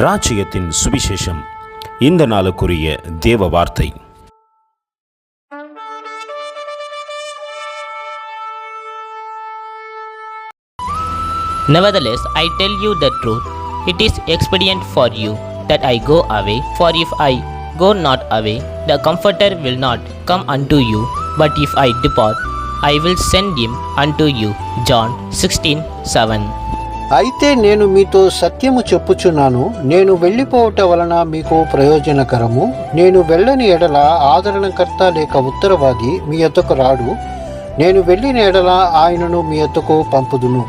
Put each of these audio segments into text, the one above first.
ராஜ்யத்தின் சுவிசேஷம் இந்த நாளுக்குரிய தேவ வார்த்தை Nevertheless, I tell you the truth. It is expedient for you that I go away. For if I go not away, the Comforter will not come unto you. But if I depart, I will send him unto you. John 16 7. అయితే నేను మీతో సత్యము చెప్పుచున్నాను నేను వెళ్ళిపోవట వలన మీకు ప్రయోజనకరము నేను వెళ్ళని ఎడల ఆదరణకర్త లేక ఉత్తరవాది మీ యొద్దకు రాడు నేను వెళ్ళిన ఎడల ఆయనను మీ యొద్దకు పంపుదును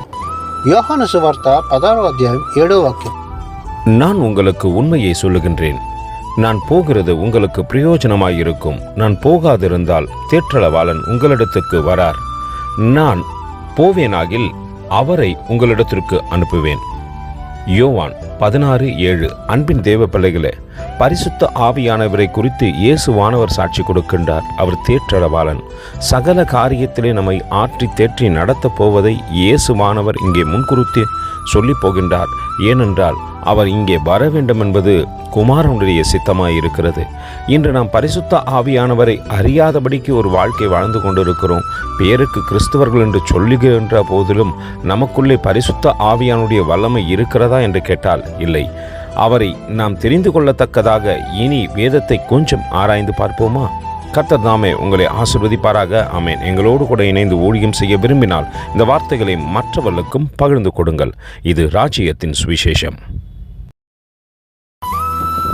యోహాను సువార్త పదారో అధ్యాయం ఏడో వాక్యం நான் உங்களுக்கு உண்மையை சொல்லுகின்றேன் நான் போகிறது உங்களுக்கு பிரயோஜனமாயிருக்கும் நான் போகாதிருந்தால் தேற்றளவாளன் உங்களிடத்துக்கு வரார் நான் போவேனாகில் அவரை உங்களிடத்திற்கு அனுப்புவேன். யோவான் பதினாறு ஏழு. அன்பின் தேவ பிள்ளைகளே பரிசுத்த ஆவியானவரை குறித்து இயேசுவானவர் சாட்சி கொடுக்கின்றார். அவர் தேற்றளவாளன் சகல காரியத்திலே நம்மை ஆற்றி தேற்றி நடத்தப் போவதை இயேசுவானவர் இங்கே முன்குறித்து சொல்லி போகின்றார். ஏனென்றால் அவர் இங்கே வர வேண்டும் என்பது குமாரனுடைய சித்தமாயிருக்கிறது. இன்று நாம் பரிசுத்த ஆவியானவரை அறியாதபடிக்கு ஒரு வாழ்க்கை வாழ்ந்து கொண்டிருக்கிறோம். பேருக்கு கிறிஸ்தவர்கள் என்று சொல்லுகின்ற போதிலும் நமக்குள்ளே பரிசுத்த ஆவியானுடைய வல்லமை இருக்கிறதா என்று கேட்டால் இல்லை. அவரை நாம் தெரிந்து கொள்ளத்தக்கதாக இனி வேதத்தை கொஞ்சம் ஆராய்ந்து பார்ப்போமா? கர்த்தர் தாமே உங்களை ஆசிர்வதிப்பாராக. அமேன் எங்களோடு கூட இணைந்து ஊழியம் செய்ய விரும்பினால் இந்த வார்த்தைகளை மற்றவர்களுக்கும் பகிர்ந்து கொடுங்கள். இது ராஜ்யத்தின் சுவிசேஷம்.